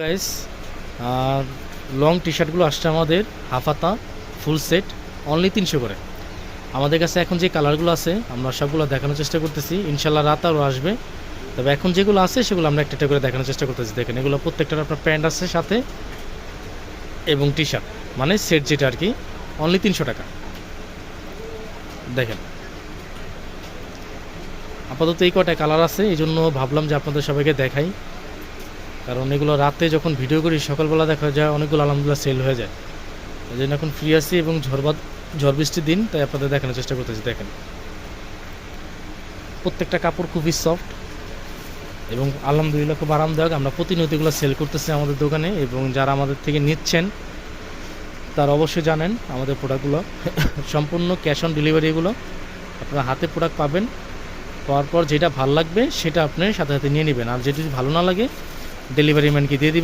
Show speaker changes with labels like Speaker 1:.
Speaker 1: Guys আর long টি শার্টগুলো আসছে আমাদের, হাফাতা ফুল সেট অনলি তিনশো করে। আমাদের কাছে এখন যে কালারগুলো আছে, আমরা সবগুলো দেখানোর চেষ্টা করতেছি। ইনশাল্লাহ রাত আরও আসবে। তবে এখন যেগুলো আছে, সেগুলো আমরা একটা একটা করে দেখানোর চেষ্টা করতেছি। দেখেন, এগুলো প্রত্যেকটার আপনার প্যান্ট আছে সাথে এবং টি শার্ট মানে সেট যেটা আর কি অনলি তিনশো টাকা। দেখেন। আপাতত এই কটা কালার আছে, এই জন্য ভাবলাম যে আপনাদের সবাইকে দেখাই। কারণ এগুলো রাতে যখন ভিডিও করি, সকালবেলা দেখা যায় অনেকগুলো আলহামদুলিল্লাহ সেল হয়ে যায়। এই জন্য এখন ফ্রি আছি এবং ঝড়বাদ ঝড় বৃষ্টির দিন, তাই আপনাদের দেখানোর চেষ্টা করতেছি, দেখেন। প্রত্যেকটা কাপড় খুবই সফট এবং আলহামদুলিল্লাহ খুব আরামদায়ক। আমরা প্রতিনিয়ত এগুলো সেল করতেছি আমাদের দোকানে এবং যারা আমাদের থেকে নিচ্ছেন, তারা অবশ্যই জানেন আমাদের প্রোডাক্টগুলো সম্পূর্ণ ক্যাশ অন ডেলিভারি এগুলো। আপনারা হাতে প্রোডাক্ট পাবেন, পাওয়ার পর যেটা ভালো লাগবে, সেটা আপনি সাথে সাথে নিয়ে নেবেন। আর যেটা যদি ভালো না লাগে ডেলিভারি ম্যানকে দিয়ে দিবেন